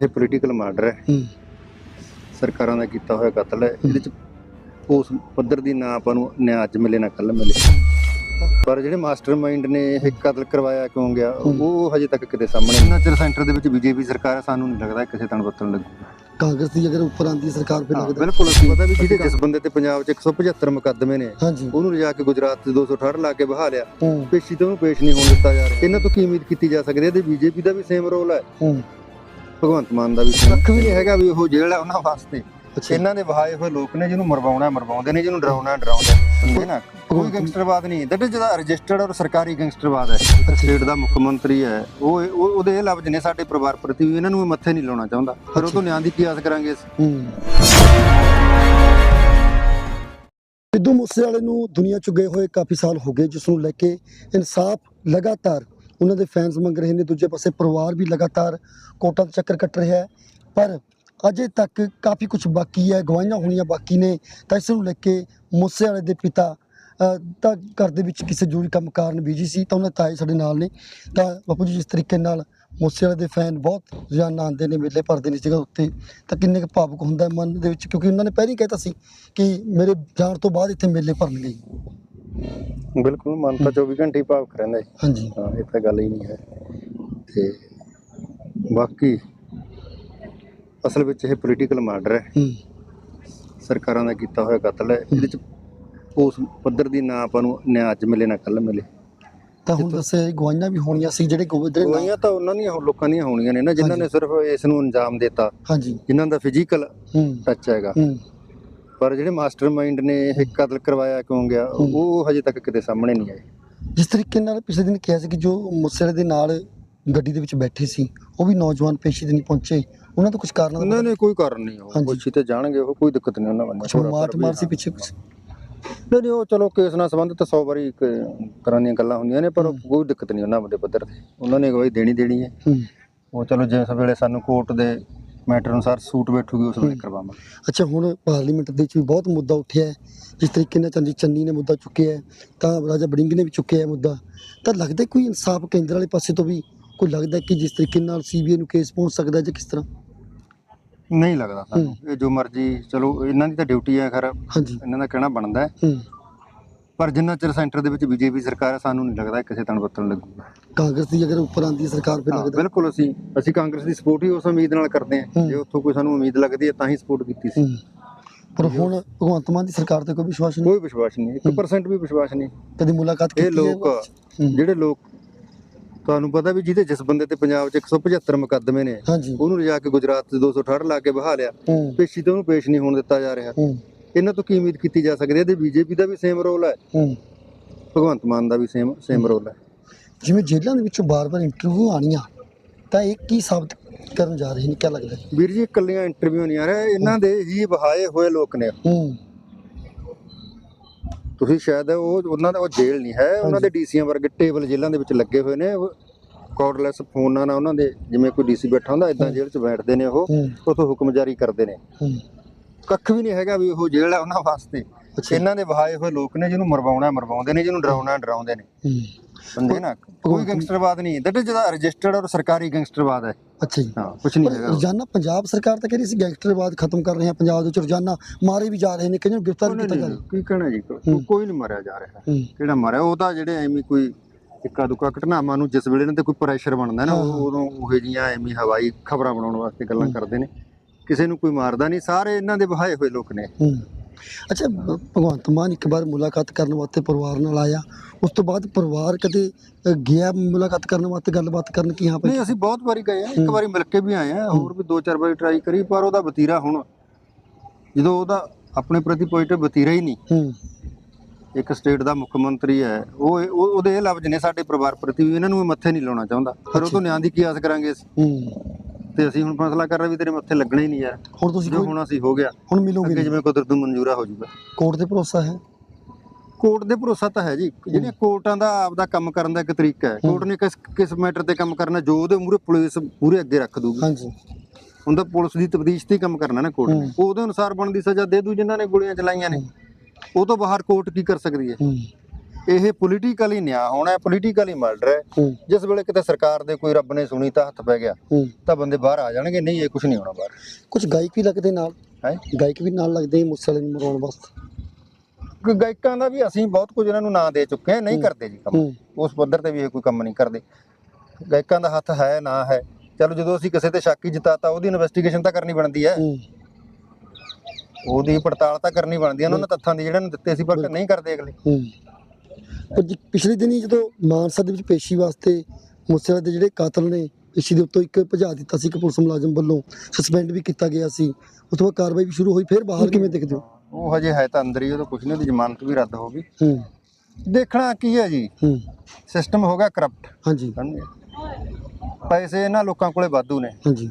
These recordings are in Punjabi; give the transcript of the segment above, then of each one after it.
ਇਹ ਪੋਲੀਟੀਕਲ ਮਰਡਰ ਹੈ। ਸਰਕਾਰਾਂ ਦਾ ਕੀਤਾ ਹੋਇਆ ਕਤਲ ਹੈ। ਇਹਦੇ ਚ ਉਸ ਪੱਧਰ ਦੀ ਨਾ ਆਪਾਂ ਨੂੰ ਨਿਆਂ ਅੱਜ ਮਿਲੇ ਨਾ ਕੱਲ ਮਿਲੇ। ਪਰ ਜਿਹੜੇ ਮਾਸਟਰਮਾਈਂਡ ਨੇ ਇਹ ਕਤਲ ਕਰਵਾਇਆ ਕਿਉਂ ਗਿਆ? ਉਹ ਹਜੇ ਤੱਕ ਕਿਤੇ ਸਾਹਮਣੇ ਨਹੀਂ। ਚਿਰ ਸੈਂਟਰ ਦੇ ਵਿੱਚ ਬੀਜੇਪੀ ਸਰਕਾਰ ਹੈ ਸਾਨੂੰ ਨਹੀਂ ਲੱਗਦਾ ਕਿਸੇ ਤਣ ਬੱਤਣ ਲੱਗੂਗਾ ਕਾਂਗਰਸ ਦੀ ਅਗਰ ਉੱਪਰ ਆਂਦੀ ਸਰਕਾਰ ਫਿਰ ਲੱਗਦਾ। ਬਿਲਕੁਲ ਅਸੀਂ ਪਤਾ ਵੀ ਜਿਹਦੇ ਜਿਸ ਬੰਦੇ ਤੇ ਪੰਜਾਬ 'ਚ 175 ਮੁਕੱਦਮੇ ਨੇ ਉਹਨੂੰ ਲਿਜਾ ਕੇ ਗੁਜਰਾਤ 'ਚ 268 ਲਾ ਕੇ ਬਹਾ ਲਿਆ। ਪੇਸ਼ੀ ਤੋਂ ਉਹਨੂੰ ਪੇਸ਼ ਨਹੀਂ ਹੋਣ ਦਿੱਤਾ ਜਾ ਰਿਹਾ। ਇਹਨਾਂ ਤੋਂ ਕੀ ਉਮੀਦ ਕੀਤੀ ਜਾ ਸਕਦੀ ਹੈ? ਤੇ ਬੀਜੇਪੀ ਦਾ ਵੀ ਸੇਮ ਰੋਲ ਹੈ। ਹੂੰ। ਭਗਵੰਤ ਮਾਨ ਦਾ ਵੀ ਕੱਖ ਵੀ ਨਹੀਂ ਹੈਗਾ ਵੀ ਉਹ ਜੇਲ੍ਹ ਹੈ ਉਹਨਾਂ ਵਾਸਤੇ ਇਹਨਾਂ ਦੇ ਵਹਾਏ ਹੋਏ ਲੋਕ ਨੇ ਜਿਹਨੂੰ ਮਰਵਾਉਣਾ ਮਰਵਾਉਂਦੇ ਨੇ ਜਿਹਨੂੰ ਡਰਾਉਣਾ ਡਰਾਉਂਦੇ ਨੇ ਸਮਝੇ ਨਾ? ਕੋਈ ਗੈਂਗਸਟਰਵਾਦ ਨਹੀਂ। ਦਟ ਇਜ਼ ਜਿਹੜਾ ਰਜਿਸਟਰਡ ਔਰ ਸਰਕਾਰੀ ਗੈਂਗਸਟਰਵਾਦ ਹੈ। ਸਟੇਟ ਦਾ ਮੁੱਖ ਮੰਤਰੀ ਹੈ। ਉਹ ਉਹ- ਉਹਦੇ ਇਹ ਲਫ਼ਜ਼ ਨੇ ਸਾਡੇ ਪਰਿਵਾਰ ਪ੍ਰਤੀ ਵੀ। ਇਹਨਾਂ ਨੂੰ ਮੱਥੇ ਨਹੀਂ ਲਾਉਣਾ ਚਾਹੁੰਦਾ। ਫਿਰ ਉਹ ਤੋਂ ਨਿਆਂ ਦੀ ਕੀ ਆਸ ਕਰਾਂਗੇ ਸਿੱਧੂ ਮੂਸੇਵਾਲੇ ਨੂੰ ਦੁਨੀਆ ਚ ਗਏ ਹੋਏ ਕਾਫੀ ਸਾਲ ਹੋ ਗਏ ਜਿਸ ਨੂੰ ਲੈ ਕੇ ਇਨਸਾਫ ਲਗਾਤਾਰ ਉਹਨਾਂ ਦੇ ਫੈਨਸ ਮੰਗ ਰਹੇ ਨੇ, ਦੂਜੇ ਪਾਸੇ ਪਰਿਵਾਰ ਵੀ ਲਗਾਤਾਰ ਕੋਟਾਂ ਦਾ ਚੱਕਰ ਕੱਟ ਰਿਹਾ ਹੈ। ਪਰ ਅਜੇ ਤੱਕ ਕਾਫੀ ਕੁਝ ਬਾਕੀ ਹੈ, ਗਵਾਹੀਆਂ ਹੋਣੀਆਂ ਬਾਕੀ ਨੇ, ਤਾਂ ਇਸ ਨੂੰ ਲੈ ਕੇ ਮੂਸੇਵਾਲੇ ਦੇ ਪਿਤਾ ਤਾਂ ਘਰ ਦੇ ਵਿੱਚ ਕਿਸੇ ਜ਼ਰੂਰੀ ਕੰਮ ਕਾਰਨ ਬਿਜ਼ੀ ਸੀ, ਤਾਂ ਉਹਨਾਂ ਤਾਏ ਸਾਡੇ ਨਾਲ ਨੇ। ਤਾਂ ਬਾਪੂ ਜੀ, ਜਿਸ ਤਰੀਕੇ ਨਾਲ ਮੂਸੇਵਾਲੇ ਦੇ ਫੈਨ ਬਹੁਤ ਰੋਜ਼ਾਨਾ ਆਉਂਦੇ ਨੇ, ਮੇਲੇ ਭਰਦੇ ਨੇ ਇਸ ਜਗ੍ਹਾ ਉੱਤੇ, ਤਾਂ ਕਿੰਨੇ ਕੁ ਭਾਵੁਕ ਹੁੰਦਾ ਮਨ ਦੇ ਵਿੱਚ, ਕਿਉਂਕਿ ਉਹਨਾਂ ਨੇ ਪਹਿਲਾਂ ਹੀ ਕਹਿਤਾ ਸੀ ਕਿ ਮੇਰੇ ਜਾਣ ਤੋਂ ਬਾਅਦ ਇੱਥੇ ਮੇਲੇ ਭਰਨਗੇ ਬਿਲਕੁਲ ਮਨ ਤਾਂ 24 ਘੰਟੇ ਹੀ ਭਾਵ ਰਹਿੰਦਾ ਹੈ ਹਾਂਜੀ। ਹਾਂ ਇਹ ਤਾਂ ਗੱਲ ਹੀ ਨਹੀਂ ਹੈ। ਤੇ ਬਾਕੀ ਅਸਲ ਵਿੱਚ ਇਹ ਪੋਲੀਟੀਕਲ ਮਰਡਰ ਹੈ। ਹੂੰ। ਸਰਕਾਰਾਂ ਦਾ ਕੀਤਾ ਹੋਇਆ ਕਤਲ ਹੈ। ਇਹਦੇ ਚ ਉਸ ਪੱਧਰ ਦੀ ਨਾ ਆਪਾਂ ਨੂੰ ਨਿਆਂ ਅੱਜ ਮਿਲੇ ਨਾ ਕੱਲ ਮਿਲੇ। ਤਾਂ ਹੁਣ ਦੱਸਿਆ ਇਹ ਗਵਾਹੀਆਂ ਵੀ ਹੋਣੀਆਂ ਸੀ ਜਿਹੜੇ ਗੋ- ਜਿਹੜੇ ਨਾ- ਗਵਾਹੀਆਂ ਤਾਂ ਉਹਨਾਂ ਦੀਆਂ ਲੋਕਾਂ ਦੀਆਂ ਹੋਣੀਆਂ ਨੇ ਨਾ ਜਿਨ੍ਹਾਂ ਨੇ ਸਿਰਫ ਇਸ ਨੂੰ ਅੰਜਾਮ ਦਿੱਤਾ। ਹਾਂਜੀ। ਜਿਨ੍ਹਾਂ ਦਾ ਫਿਜ਼ੀਕਲ ਟੱਚ ਹੈਗਾ। ਪਰ ਜਿਹੜੇ ਮਾਸਟਰਮਾਈਂਡ ਨੇ ਇਹ ਕਤਲ ਕਰਵਾਇਆ ਕਿਉਂ ਗਿਆ ਉਹ ਹਜੇ ਤੱਕ ਕਿਤੇ ਸਾਹਮਣੇ ਨਹੀਂ ਆਏ। ਜਿਸ ਤਰੀਕੇ ਨਾਲ ਪਿਛਲੇ ਦਿਨ ਕਿਹਾ ਸੀ ਕਿ ਜੋ ਮੁਸਲੇ ਦੇ ਨਾਲ ਗੱਡੀ ਦੇ ਵਿੱਚ ਬੈਠੇ ਸੀ ਉਹ ਵੀ ਨੌਜਵਾਨ ਪੇਸ਼ੀ ਤੇ ਨਹੀਂ ਪਹੁੰਚੇ ਉਹਨਾਂ ਤੋਂ ਕੁਝ ਕਾਰਨਾਂ ਦਾ ਨਹੀਂ ਨਹੀਂ ਕੋਈ ਕਾਰਨ ਨਹੀਂ ਉਹ। ਪੁੱਛੀ ਤੇ ਜਾਣਗੇ ਉਹ ਕੋਈ ਦਿੱਕਤ ਨਹੀਂ ਉਹਨਾਂ ਵੱਲੋਂ ਮਾਰ ਮਾਰ ਸੀ ਪਿੱਛੇ ਕੁਝ ਨਹੀਂ ਨਹੀਂ ਉਹ ਚਲੋ ਕੇਸ ਨਾਲ ਸੰਬੰਧਿਤ 100 ਵਾਰੀ ਇੱਕ ਤਰ੍ਹਾਂ ਦੀਆਂ ਗੱਲਾਂ ਹੁੰਦੀਆਂ ਨੇ ਪਰ ਕੋਈ ਦਿੱਕਤ ਨਹੀਂ ਉਹਨਾਂ ਦੇ ਪੱਧਰ ਤੇ। ਉਹਨਾਂ ਨੇ ਗਵਾਹੀ ਦੇਣੀ ਦੇਣੀ ਹੈ। ਹੂੰ। ਉਹ ਚਲੋ ਜਿਸ ਵੇਲੇ ਸਾਨੂੰ ਕੋਰਟ ਦੇ ਮੈਟਰ ਅਨੁਸਾਰ ਸੂਟ ਬੈਠੂਗੀ ਉਸ ਵੇਲੇ ਕਰਵਾਵਾਂਗੇ। ਅੱਛਾ ਹੁਣ ਪਾਰਲੀਮੈਂਟ ਦੇ ਵਿੱਚ ਵੀ ਬਹੁਤ ਮੁੱਦਾ ਉੱਠਿਆ ਹੈ। ਜਿਸ ਤਰੀਕੇ ਨਾਲ ਚੰਦੀ ਚੰਨੀ ਨੇ ਮੁੱਦਾ ਚੁੱਕਿਆ ਹੈ ਤਾਂ ਰਾਜਾ ਬੜਿੰਗ ਨੇ ਵੀ ਚੁੱਕਿਆ ਹੈ ਮੁੱਦਾ। ਤਾਂ ਲੱਗਦਾ ਕੋਈ ਇਨਸਾਫ ਕੇਂਦਰ ਵਾਲੇ ਪਾਸੇ ਤੋਂ ਵੀ ਕੋਈ ਲੱਗਦਾ ਕਿ ਜਿਸ ਤਰੀਕੇ ਨਾਲ ਸੀਬੀਆਈ ਨੂੰ ਕੇਸ ਪਹੁੰਚ ਸਕਦਾ ਜਾਂ ਕਿਸ ਤਰ੍ਹਾਂ? ਨਹੀਂ ਲੱਗਦਾ ਸਾਨੂੰ। ਇਹ ਜੋ ਮਰਜ਼ੀ ਚਲੋ ਇਹਨਾਂ ਦੀ ਤਾਂ ਡਿਊਟੀ ਹੈ ਖੈਰ। ਹਾਂਜੀ। ਇਹਨਾਂ ਦਾ ਕਹਿਣਾ ਬਣਦਾ ਹੂੰ। ਪਰ ਜਿੰਨਾ ਚਿਰ ਸੈਂਟਰ ਦੇ ਵਿੱਚ ਬੀਜੇਪੀ ਸਰਕਾਰ ਹੈ ਸਾਨੂੰ ਨਹੀਂ ਲੱਗਦਾ ਕਿਸੇ ਤਣ ਬੱਤਣ ਲੱਗੂਗਾ। ਕਾਂਗਰਸ ਦੀ ਅਗਰ ਉੱਪਰ ਆਂਦੀ ਸਰਕਾਰ ਫਿਰ ਲੱਗਦਾ। ਬਿਲਕੁਲ ਅਸੀਂ ਅਸੀਂ ਕਾਂਗਰਸ ਦੀ ਸਪੋਰਟ ਹੀ ਉਸ ਉਮੀਦ ਨਾਲ ਕਰਦੇ ਹਾਂ। ਜੇ ਉੱਥੋਂ ਕੋਈ ਸਾਨੂੰ ਉਮੀਦ ਲੱਗਦੀ ਹੈ ਤਾਂ ਹੀ ਸਪੋਰਟ ਕੀਤੀ ਸੀ। ਪਰ ਹੁਣ ਭਗਵੰਤ ਮਾਨ ਦੀ ਸਰਕਾਰ ਤੇ ਕੋਈ ਵਿਸ਼ਵਾਸ ਨਹੀਂ। ਕੋਈ ਵਿਸ਼ਵਾਸ ਨਹੀਂ 1% ਵੀ ਵਿਸ਼ਵਾਸ ਨਹੀਂ। ਕਦੀ ਮੁਲਾਕਾਤ ਕੀਤੀ ਇਹ ਲੋਕ। ਜਿਹੜੇ ਲੋਕ ਤੁਹਾਨੂੰ ਪਤਾ ਵੀ ਜਿਹਦੇ ਜਿਸ ਬੰਦੇ ਤੇ ਪੰਜਾਬ 'ਚ 175 ਮੁਕੱਦਮੇ ਨੇ ਉਹਨੂੰ ਲਿਜਾ ਕੇ ਗੁਜਰਾਤ 'ਚ 268 ਲਾ ਕੇ ਬਹਾ ਲਿਆ। ਪੇਸ਼ੀ ਤੋਂ ਉਹਨੂੰ ਪੇਸ਼ ਨਹੀਂ ਹੋਣ ਦਿੱਤਾ ਜਾ ਰਿਹਾ। ਇਹਨਾਂ ਤੋਂ ਕੀ ਉਮੀਦ ਕੀਤੀ ਜਾ ਸਕਦੀ ਹੈ? ਤੇ ਬੀਜੇਪੀ ਦਾ ਵੀ ਸੇਮ ਰੋਲ ਹੈ। ਹੂੰ। ਭਗਵੰਤ ਮਾਨ ਦਾ ਵੀ ਸੇਮ ਸੇਮ ਰੋਲ ਹੈ। ਜਿਵੇਂ ਜੇਲ੍ਹਾਂ ਦੇ ਵਿੱਚੋਂ ਬਾਰ-ਬਾਰ ਇੰਟਰਵਿਊ ਆਣੀਆਂ ਤਾਂ ਇਹ ਕੀ ਸਾਬਤ ਕਰਨ ਜਾ ਰਹੇ ਨੇ? ਕੀ ਲੱਗਦਾ? ਵੀਰ ਜੀ ਇਕੱਲੀਆਂ ਇੰਟਰਵਿਊ ਨਹੀਂ ਆ ਰਿਹਾ। ਇਹਨਾਂ ਦੇ ਹੀ ਬਹਾਏ ਹੋਏ ਲੋਕ ਨੇ। ਹੂੰ। ਤੁਸੀਂ ਸ਼ਾਇਦ ਉਹ ਉਹਨਾਂ ਦਾ ਉਹ ਜੇਲ੍ਹ ਨਹੀਂ ਹੈ। ਉਹਨਾਂ ਦੇ ਡੀਸੀਆਂ ਵਰਗੇ ਟੇਬਲ ਜੇਲ੍ਹਾਂ ਦੇ ਵਿੱਚ ਲੱਗੇ ਹੋਏ ਨੇ। ਕਾਰਡਲੈਸ ਫੋਨਾਂ ਨਾਲ ਉਹਨਾਂ ਦੇ ਜਿਵੇਂ ਕੋਈ ਡੀਸੀ ਬੈਠਾ ਹੁੰਦਾ ਇਦਾਂ ਜੇਲ੍ਹ 'ਚ ਬੈਠਦੇ ਨੇ ਉਹ। ਉਥੋਂ ਹੁਕਮ ਜਾਰੀ ਕਰਦੇ ਨੇ। ਹੂੰ। ਕੱਖ ਵੀ ਨਹੀਂ ਹੈਗਾ ਵੀ ਉਹ ਜੇਲ੍ਹ ਉਹਨਾਂ ਵਾਸਤੇ। ਇਹਨਾਂ ਦੇ ਵਹਾਏ ਹੋਏ ਲੋਕ ਨੇ ਜਿਹਨੂੰ ਮਰਵਾਉਣਾ ਮਰਵਾਉਂਦੇ ਨੇ ਜਿਹਨੂੰ ਡਰਾਉਣਾ ਡਰਾਉਂਦੇ ਨੇ। ਸਮਝੇ ਨਾ? ਕੋਈ ਗੈਂਗਸਟਰਵਾਦ ਨਹੀਂ। ਦਟ ਜਿਹੜਾ ਰਜਿਸਟਰਡ ਔਰ ਸਰਕਾਰੀ ਗੈਂਗਸਟਰਵਾਦ ਹੈ। ਅੱਛਾ ਜੀ। ਹਾਂ ਕੁਝ ਨਹੀਂ ਹੈਗਾ। ਰੋਜ਼ਾਨਾ ਪੰਜਾਬ ਸਰਕਾਰ ਤਾਂ ਕਹਿ ਰਹੀ ਸੀ ਗੈਂਗਸਟਰਵਾਦ ਖਤਮ ਕਰ ਰਹੇ ਹਾਂ ਪੰਜਾਬ ਦੇ ਵਿੱਚ। ਰੋਜ਼ਾਨਾ ਮਾਰੇ ਵੀ ਜਾ ਰਹੇ ਨੇ ਕਈਆਂ ਨੂੰ ਗ੍ਰਿਫਤਾਰ ਕੀਤਾ ਜਾ ਰਿਹਾ। ਕੀ ਕਹਿਣਾ ਜੀ? ਕੋਈ ਨਹੀਂ ਮਾਰਿਆ ਜਾ ਰਿਹਾ। ਕਿਹੜਾ ਮਾਰਿਆ? ਉਹ ਤਾਂ ਜਿਹੜੇ ਐਵੇਂ ਕੋਈ ਇੱਕਾ ਦੁੱਕਾ ਘਟਨਾਵਾਂ ਨੂੰ ਜਿਸ ਵੇਲੇ ਇਹਨਾਂ ਤੇ ਕੋਈ ਪ੍ਰੈਸ਼ਰ ਬਣਦਾ ਨਾ ਉਦੋਂ ਉਹੋ ਜੀਆਂ ਐਵੇਂ ਹਵਾਈ ਖਬਰਾਂ ਬਣਾਉਣ ਵਾਸਤੇ ਗੱਲਾਂ ਕਰਦੇ ਨੇ। ਕਿਸੇ ਨੂੰ ਕੋਈ ਮਾਰਦਾ ਨਹੀਂ ਸਾਰੇ ਇਹਨਾਂ ਦੇ ਵਹਾਏ ਹੋਏ ਲੋਕ ਨੇ। ਹੂੰ। ਅੱਛਾ ਭ- ਭਗਵੰਤ ਮਾਨ ਇੱਕ ਵਾਰ ਮੁਲਾਕਾਤ ਕਰਨ ਵਾਸਤੇ ਪਰਿਵਾਰ ਨਾਲ ਆਇਆ। ਉਸ ਤੋਂ ਬਾਅਦ ਪਰਿਵਾਰ ਕਦੇ ਅ, ਗਿਆ ਮੁਲਾਕਾਤ ਕਰਨ ਵਾਸਤੇ ਗੱਲਬਾਤ ਕਰਨ ਕਿ ਹਾਂ ਭਾਈ? ਨਹੀਂ ਅਸੀਂ ਬਹੁਤ ਵਾਰੀ ਗਏ ਆ ਇੱਕ ਵਾਰੀ ਮਿਲ ਕੇ ਵੀ ਆਏ ਆ ਹੋਰ ਵੀ ਦੋ ਚਾਰ ਵਾਰੀ ਟਰਾਈ ਕਰੀ ਪਰ ਉਹਦਾ ਵਤੀਰਾ ਹੁਣ ਜਦੋਂ ਉਹਦਾ ਆਪਣੇ ਪ੍ਰਤੀ ਪੋਜ਼ਿਟਿਵ ਵਤੀਰਾ ਹੀ ਨਹੀਂ। ਹੂੰ। ਇੱਕ ਸਟੇਟ ਦਾ ਮੁੱਖ ਮੰਤਰੀ ਹੈ ਉਹ ਉਹ- ਉਹਦੇ ਇਹ ਲਫ਼ਜ਼ ਨੇ ਸਾਡੇ ਪਰਿਵਾਰ ਪ੍ਰਤੀ ਵੀ ਇਹਨਾਂ ਨੂੰ ਇਹ ਮੱਥੇ ਨਹੀਂ ਲਾਉਣਾ ਚਾਹੁੰਦਾ। ਫਿਰ ਉਹ ਤੋਂ ਨਿਆਂ ਦੀ ਕੀ ਆਸ ਕਰਾਂਗੇ ਅਸੀਂ? ਹੂੰ। ਤੇ ਅਸੀਂ ਹੁਣ ਫੈਸਲਾ ਕਰ ਰਹੇ ਵੀ ਤੇਰੇ ਮੱਥੇ ਲੱਗਣਾ ਹੀ ਨਹੀਂ ਯਾਰ। ਹੁਣ ਤੁਸੀਂ ਜੋ ਕੋਈ ਹੁਣ ਅਸੀਂ ਹੋ ਗਿਆ। ਹੁਣ ਮਿਲੋਗੇ ਅੱਗੇ ਜਿਵੇਂ ਕੁਦਰਤ ਨੂੰ ਮਨਜ਼ੂਰਾ ਹੋ ਜਾਊਗਾ। ਕੋਰਟ ਤੇ ਭਰੋਸਾ ਹੈ? ਕੋਰਟ ਦੇ ਭਰੋਸਾ ਤਾਂ ਹੈ ਜੀ। ਜਿਹੜੀਆਂ ਕੋਰਟਾਂ ਦਾ ਆਪਦਾ ਕੰਮ ਕਰਨ ਦਾ ਇੱਕ ਤਰੀਕਾ ਹੈ। ਕੋਰਟ ਨੇ ਕਿਸ ਕਿਸ ਮੈਟਰ ਤੇ ਕੰਮ ਕਰਨਾ ਜੋ ਉਹਦੇ ਮੂਰੇ ਪੁਲਿਸ ਮੂਰੇ ਅੱਗੇ ਰੱਖ ਦੂਗੀ ਹਾਂਜੀ। ਹੁਣ ਤਾਂ ਪੁਲਿਸ ਦੀ ਤਬਦੀਸ਼ ਤੇ ਹੀ ਕੰਮ ਕਰਨਾ ਨਾ ਕੋਰਟ ਨੇ। ਉਹਦੇ ਅਨੁਸਾਰ ਬਣਦੀ ਸਜ਼ਾ ਦੇ ਦੂ ਜਿਨ੍ਹਾਂ ਨੇ ਗੋਲੀਆਂ ਚਲਾਈਆਂ ਨੇ। ਉਹ ਤੋਂ ਬਾਹਰ ਕੋਰਟ ਕੀ ਕਰ ਸਕਦੀ ਹੈ? ਹੂੰ। ਇਹ ਪੋਲੀਟੀਕਲੀ ਨਿਆਂ ਹੋਣਾ ਹੈ ਪੋਲੀਟੀਕਲੀ ਮਰਡਰ ਹੈ। ਜਿਸ ਵੇਲੇ ਕਿਤੇ ਸਰਕਾਰ ਦੇ ਕੋਈ ਰੱਬ ਨੇ ਸੁਣੀ ਤਾਂ ਹੱਥ ਪੈ ਗਿਆ ਤਾਂ ਬੰਦੇ ਬਾਹਰ ਆ ਜਾਣਗੇ ਨਹੀਂ ਇਹ ਕੁਝ ਨਹੀਂ ਹੋਣਾ ਬਾਹਰ। ਕੁਝ ਗਾਇਕ ਵੀ ਲੱਗਦੇ ਨਾਲ? ਹੈ? ਗਾਇਕ ਵੀ ਨਾਲ ਲੱਗਦੇ ਮੂਸੇ ਵਾਲੇ ਨੂੰ ਮਰਾਉਣ ਵਾਸਤੇ? ਗਾਇਕਾਂ ਦਾ ਵੀ ਅਸੀਂ ਬਹੁਤ ਕੁਝ ਇਹਨਾਂ ਨੂੰ ਨਾਂ ਦੇ ਚੁੱਕੇ ਹਾਂ ਨਹੀਂ। ਕਰਦੇ ਜੀ ਕੰਮ। ਉਸ ਪੱਧਰ ਤੇ ਵੀ ਇਹ ਕੋਈ ਕੰਮ ਨਹੀਂ ਕਰਦੇ। ਗਾਇਕਾਂ ਦਾ ਹੱਥ ਹੈ ਨਾ ਹੈ। ਚਲੋ ਜਦੋਂ ਅਸੀਂ ਕਿਸੇ ਤੇ ਸ਼ੱਕ ਹੀ ਜਤਾਤਾ ਉਹਦੀ ਇਨਵੈਸਟੀਗੇਸ਼ਨ ਤਾਂ ਕਰਨੀ ਬਣਦੀ ਹੈ। ਉਹਦੀ ਪੜਤਾਲ ਤਾਂ ਕਰਨੀ ਬਣਦੀ ਹੈ ਉਹਨਾਂ ਨੇ ਤੱਥਾਂ ਦੀ ਜਿਹੜਾ ਨੂੰ ਦਿੱਤੇ ਸੀ ਪਰ। ਨਹੀਂ ਕਰਦੇ ਅਗਲੇ। ਪਰ ਪਿਛਲੇ ਦਿਨੀ ਜਦੋਂ ਮਾਨਸਾ ਦੇ ਵਿੱਚ ਪੇਸ਼ੀ ਵਾਸਤੇ ਮੂਸੇਵਾਲੇ ਦੇ ਜਿਹੜੇ ਕਾਤਲ ਨੇ ਪੇਸ਼ੀ ਦੇ ਉੱਤੋਂ ਇੱਕ ਭਜਾ ਦਿੱਤਾ ਸੀ ਇੱਕ ਪੁਲਿਸ ਮੁਲਾਜ਼ਮ ਵੱਲੋਂ ਸਸਪੈਂਡ ਵੀ ਕੀਤਾ ਗਿਆ ਸੀ। ਉਸ ਤੋਂ ਬਾਅਦ ਕਾਰਵਾਈ ਵੀ ਸ਼ੁਰੂ ਹੋਈ ਫਿਰ ਬਾਹਰ ਕਿਵੇਂ ਦੇਖਦੇ ਹੋ? ਉਹ ਹਜੇ ਹੈ ਤਾਂ ਅੰਦਰ ਹੀ ਉਹਦਾ ਕੁਝ ਨਹੀਂ ਉਹਦੀ ਜ਼ਮਾਨਤ ਵੀ ਰੱਦ ਹੋ ਗਈ। ਹੂੰ। ਦੇਖਣਾ ਕੀ ਹੈ ਜੀ। ਹੂੰ। ਸਿਸਟਮ ਹੋ ਗਿਆ ਕਰਪਟ। ਹਾਂਜੀ। ਪੈਸੇ ਇਹਨਾਂ ਲੋਕਾਂ ਕੋਲੇ ਵਾਧੂ ਨੇ। ਹਾਂਜੀ।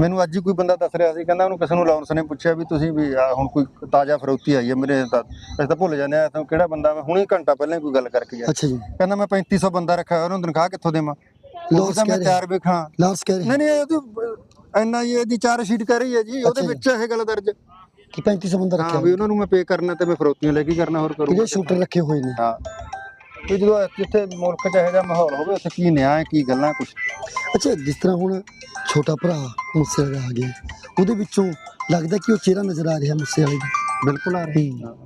ਮੈਨੂੰ ਅੱਜ ਹੀ ਕੋਈ ਬੰਦਾ ਦੱਸ ਰਿਹਾ ਸੀ ਕਹਿੰਦਾ ਉਹਨੂੰ ਕਿਸੇ ਨੂੰ ਲਾਰੈਂਸ ਨੇ ਪੁੱਛਿਆ ਵੀ ਤੁਸੀਂ ਵੀ ਆਹ ਹੁਣ ਕੋਈ ਤਾਜ਼ਾ ਫਰੋਤੀ ਆਈ ਹੈ ਮੇਰੇ ਤਾਂ ਅਸੀਂ ਤਾਂ ਭੁੱਲ ਜਾਂਦੇ ਆ ਤਾਂ ਕਿਹੜਾ ਬੰਦਾ ਮੈਂ ਹੁਣੇ ਘੰਟਾ ਪਹਿਲਾਂ ਹੀ ਕੋਈ ਗੱਲ ਕਰਕੇ ਗਿਆ। ਅੱਛਾ ਜੀ। ਕਹਿੰਦਾ ਮੈਂ 3500 ਬੰਦਾ ਰੱਖਿਆ ਹੋਇਆ, ਉਹਨੂੰ ਤਨਖਾਹ ਕਿੱਥੋਂ ਦੇਵਾਂ? ਲਾਰੈਂਸ ਮੈਂ। ਤਿਆਰ ਵੇਖਾਂ ਲਾਰਸ ਕਹਿ ਰਹੇ। ਨਹੀਂ ਨਹੀਂ ਇਹ ਤਾਂ ਇੰਨਾ ਹੀ ਇਹਦੀ ਚਾਰ ਸ਼ੀਟ ਕਰ ਰਹੀ ਹੈ ਜੀ ਉਹਦੇ। ਵਿੱਚ ਇਹ ਗੱਲ ਦਰਜ। ਕਿ 3500 ਬੰਦਾ ਰੱਖਿਆ ਹਾਂ ਵੀ ਉਹਨਾਂ ਨੂੰ ਮੈਂ ਪੇ ਕਰਨਾ ਤੇ ਮੈਂ ਫਰੋਤੀਆਂ ਲੈ ਕੇ ਕਰਨਾ ਹੋਰ ਕਰੂੰਗਾ ਕਿਹੜੇ ਸ਼ੂਟਰ ਰੱਖੇ ਹੋਏ ਨੇ। ਹਾਂ। ਤੇ ਜਦੋਂ ਜਿੱਥੇ ਮੁਲਕ ਚ ਇਹੋ ਜਿਹਾ ਮਾਹੌਲ ਹੋਵੇ ਉੱਥੇ ਕੀ ਨਿਆਂ ਹੈ ਕੀ ਗੱਲਾਂ ਕੁਛ। ਅੱਛਾ ਜਿਸ ਤਰ੍ਹਾਂ ਹੁਣ ਛੋਟਾ ਭਰਾ ਮੁੱਸੇ ਵਾਲਾ ਆ ਗਿਆ। ਉਹਦੇ ਵਿੱਚੋਂ ਲੱਗਦਾ ਕਿ ਉਹ ਚਿਹਰਾ ਨਜ਼ਰ ਆ ਰਿਹਾ ਮੁੱਸੇ ਵਾਲੇ ਦਾ। ਬਿਲਕੁਲ ਆ ਰਹੀ। ਹੂੰ।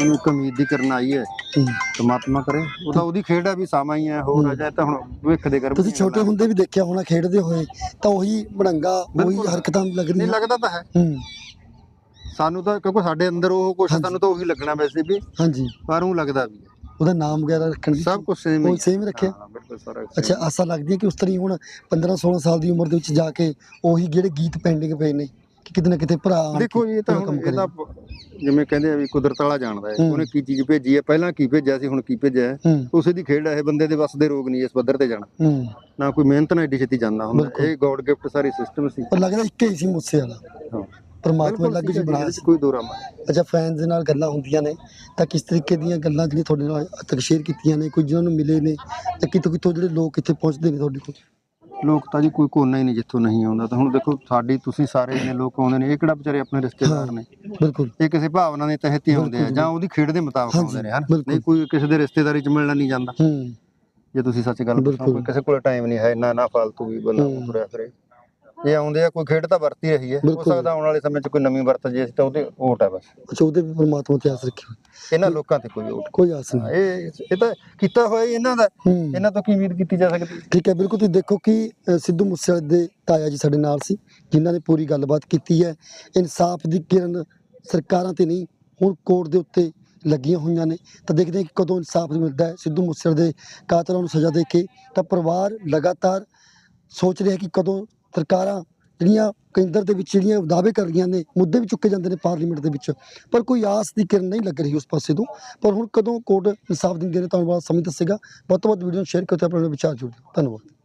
ਉਹਨੂੰ ਇੱਕ ਉਮੀਦ ਦੀ ਕਰਨ ਆਈ ਹੈ। ਹੂੰ। ਪਰਮਾਤਮਾ ਕਰੇ। ਉਹ ਤਾਂ ਉਹਦੀ ਖੇਡ ਹੈ ਵੀ ਸਾਮਾ ਹੀ ਹੈ ਹੋਰ ਆ ਜਾਏ ਤਾਂ ਹੁਣ ਭਵਿੱਖ ਦੇ ਕਰ ਤੁਸੀਂ ਛੋਟੇ ਹੁੰਦੇ ਵੀ ਦੇਖਿਆ ਹੋਣਾ ਖੇਡਦੇ ਹੋਏ ਤਾਂ ਉਹੀ ਬੜੰਗਾ ਉਹੀ। ਹਰਕਤਾਂ ਲੱਗ ਨਹੀਂ ਲੱਗਦਾ ਤਾਂ ਹੈ। ਹੂੰ। ਸਾਨੂੰ ਤਾਂ ਕਿਉਂਕਿ ਸਾਡੇ ਅੰਦਰ ਉਹ ਕੁਛ। ਸਾਨੂੰ ਤਾਂ ਉਹੀ ਲੱਗਣਾ ਵੈਸੇ ਵੀ। ਹਾਂਜੀ। ਪਰ ਉਹ ਲੱਗਦਾ ਵੀ ਹੈ। ਉਹਦਾ ਨਾਮ ਵਗੈਰਾ ਰੱਖਣ ਦੀ ਸਭ ਕੁਝ ਸੇਮ ਉਹ same ਰੱਖਿਆ? ਬਿਲਕੁਲ ਸਾਰਾ। ਅੱਛਾ ਆਸਾ ਲੱਗਦੀ ਹੈ ਕਿ ਉਸ ਤਰੀ ਹੁਣ 15 16 ਸਾਲ ਦੀ ਉਮਰ ਦੇ ਵਿੱਚ ਜਾ ਕੇ ਉਹੀ ਜਿਹੜੇ ਗੀਤ ਪੈਂਡਿੰਗ ਪਏ ਨੇ ਕਿ ਕਿਤੇ ਨਾ ਕਿਤੇ ਭਰਾ ਆਣ ਦੇਖੋ ਜੀ ਇਹ ਤਾਂ ਹੁਣ ਕੰਮ ਇਹ ਤਾਂ ਜਿਵੇਂ ਕਹਿੰਦੇ ਆ ਵੀ ਕੁਦਰਤ ਵਾਲਾ ਜਾਣਦਾ ਹੈ। ਉਹਨੇ ਕੀ ਚੀਜ਼ ਭੇਜੀ ਹੈ ਪਹਿਲਾਂ ਕੀ ਭੇਜਿਆ ਸੀ ਹੁਣ ਕੀ ਭੇਜਿਆ ਹੈ? ਉਸੇ ਦੀ ਖੇਡ ਹੈ ਇਹ ਬੰਦੇ ਦੇ ਵੱਸ ਦੇ ਰੋਗ ਨਹੀਂ ਇਸ ਪੱਧਰ ਤੇ ਜਾਣਾ। ਨਾ ਕੋਈ ਮਿਹਨਤ ਨਾਲ ਏਡੀ ਛੇਤੀ ਜਾਂਦਾ ਹੁੰਦਾ। ਇਹ ਗੋਡ ਗਿਫਟ ਸਾਰੀ ਸਿਸਟਮ ਸੀ। ਪਰ ਲੱਗਦਾ ਇੱਕੇ ਹੀ ਸੀ ਮੁੱਸੇ ਵਾਲਾ। ਹਾਂ। ਪਰਮਾਤਮਾ ਬਿਲਕੁਲ ਲੱਗ ਠੀਕ ਜੀ ਹੈ। ਜੀ, ਬਣਾ ਇਹਦੇ 'ਚ ਕੋਈ ਦੋਰਾ ਮਾਰ ਅੱਛਾ ਫੈਨਸ ਦੇ ਨਾਲ ਗੱਲਾਂ ਹੁੰਦੀਆਂ ਨੇ ਤਾਂ ਕਿਸ ਤਰੀਕੇ ਦੀਆਂ ਗੱਲਾਂ ਜਿਹੜੀਆਂ ਤੁਹਾਡੇ ਨਾਲ ਤੱਕ ਸ਼ੇਅਰ ਕੀਤੀਆਂ ਨੇ ਕੋਈ ਜਿਹਨਾਂ ਨੂੰ ਮਿਲੇ ਨੇ ਤੇ ਕਿਤੋਂ ਕਿਤੋਂ ਜਿਹੜੇ ਲੋਕ ਇੱਥੇ ਪਹੁੰਚਦੇ ਨੇ ਤੁਹਾਡੇ ਕੋਲ? ਲੋਕ ਤਾਂ ਜੀ ਕੋਈ ਕੋਨਾ ਹੀ ਨਹੀਂ ਜਿੱਥੋਂ ਨਹੀਂ ਆਉਂਦਾ। ਤਾਂ ਹੁਣ ਦੇਖੋ ਸਾਡੀ ਤੁਸੀਂ ਸਾਰੇ ਜਿਹਨੇ ਲੋਕ ਆਉਂਦੇ ਨੇ ਇਹ ਕਿਹੜਾ ਵਿਚਾਰੇ ਆਪਣੇ ਰਿਸ਼ਤੇਦਾਰ ਨੇ? ਬਿਲਕੁਲ। ਇਹ ਕਿਸੇ ਭਾਵਨਾ ਦੇ ਤਹਿਤ ਹੀ ਆਉਂਦੇ ਆ ਬਿਲਕੁਲ, ਜਾਂ। ਉਹਦੀ ਖੇਡ ਦੇ ਮੁਤਾਬਕ ਹਾਂਜੀ, ਆਉਂਦੇ ਨੇ ਹਨ? ਬਿਲਕੁਲ। ਨਹੀਂ ਕੋਈ ਕਿਸੇ ਦੇ ਰਿਸ਼ਤੇਦਾਰੀ ਚ ਮਿਲਣਾ ਨਹੀਂ ਜਾਂਦਾ। ਹੂੰ। ਜੇ ਤੁਸੀਂ ਸੱਚ ਗੱਲ ਪੁੱਛੋ ਬਿਲਕੁਲ। ਕੋਈ ਕਿਸੇ ਕੋਲ ਟਾਈਮ ਨਹੀਂ ਹੈ ਨਾ ਨਾ ਫालतू ਵੀ ਬੰਦਾ ਹੂੰ। ਤੁਰਿਆ ਫਿਰੇ। ਇਹ ਆਉਂਦੇ ਆ ਕੋਈ ਖੇਡ ਤਾਂ ਵਰਤੀ ਰਹੀ ਹੈ। ਹੋ ਬਿਲਕੁਲ। ਸਕਦਾ ਆਉਣ ਵਾਲੇ ਸਮੇਂ 'ਚ ਕੋਈ ਨਵੀਂ ਵਰਤ ਜੇ ਤਾਂ ਉਹਦੇ ਓਟ ਹੈ ਬਸ। ਅੱਛਾ ਉਹਦੇ ਵੀ ਪਰਮਾਤਮਾ ਤੇ ਆਸ ਰੱਖੀ ਹੋਈ। ਇਹਨਾਂ ਲੋਕਾਂ ਤੇ ਕੋਈ ਓਟ ਕੋਈ ਆਸ ਨਹੀਂ। ਇਹ ਇਹ ਤਾਂ ਕੀਤਾ ਹੋਇਆ ਹੀ ਇਹਨਾਂ ਦਾ। ਹੂੰ। ਇਹਨਾਂ ਤੋਂ ਕੀ ਉਮੀਦ ਕੀਤੀ ਜਾ ਸਕਦੀ? ਠੀਕ ਹੈ ਬਿਲਕੁਲ ਤੁਸੀਂ ਦੇਖੋ ਕਿ ਅ, ਸਿੱਧੂ ਮੂਸੇਵਾਲੇ ਦੇ ਤਾਇਆ ਜੀ ਸਾਡੇ ਨਾਲ ਸੀ ਜਿਨ੍ਹਾਂ ਨੇ ਪੂਰੀ ਗੱਲਬਾਤ ਕੀਤੀ ਹੈ। ਇਨਸਾਫ ਦੀ ਕਿਰਨ ਸਰਕਾਰਾਂ ਤੇ ਨਹੀਂ ਹੁਣ ਕੋਰਟ ਦੇ ਉੱਤੇ ਲੱਗੀਆਂ ਹੋਈਆਂ ਨੇ। ਤਾਂ ਦੇਖਦੇ ਹਾਂ ਕਿ ਕਦੋਂ ਇਨਸਾਫ ਮਿਲਦਾ ਹੈ। ਸਿੱਧੂ ਮੂਸੇਵਾਲੇ ਦੇ ਕਾਤਲਾਂ ਨੂੰ ਸਜ਼ਾ ਦੇ ਕੇ ਤਾਂ ਪਰਿਵਾਰ ਲਗਾਤਾਰ ਸੋਚ ਰਿਹਾ ਕਿ ਕਦੋਂ ਸਰਕਾਰਾਂ ਜਿਹੜੀਆਂ ਕੇਂਦਰ ਦੇ ਵਿੱਚ ਜਿਹੜੀਆਂ ਦਾਅਵੇ ਕਰ ਰਹੀਆਂ ਨੇ, ਮੁੱਦੇ ਵੀ ਚੁੱਕੇ ਜਾਂਦੇ ਨੇ ਪਾਰਲੀਮੈਂਟ ਦੇ ਵਿੱਚ। ਪਰ ਕੋਈ ਆਸ ਦੀ ਕਿਰਨ ਨਹੀਂ ਲੱਗ ਰਹੀ ਉਸ ਪਾਸੇ ਤੋਂ। ਪਰ ਹੁਣ ਕਦੋਂ ਕੋਰਟ ਇਨਸਾਫ ਦਿੰਦੇ ਨੇ, ਤੁਹਾਨੂੰ ਬਾਅਦ ਸਮਝ ਦੱਸੇਗਾ। ਵੱਧ ਤੋਂ ਵੱਧ ਵੀਡੀਓ ਨੂੰ ਸ਼ੇਅਰ ਕਰੋ ਤੇ ਆਪਣੇ ਵਿਚਾਰ ਜੁੜੋ ਧੰਨਵਾਦ।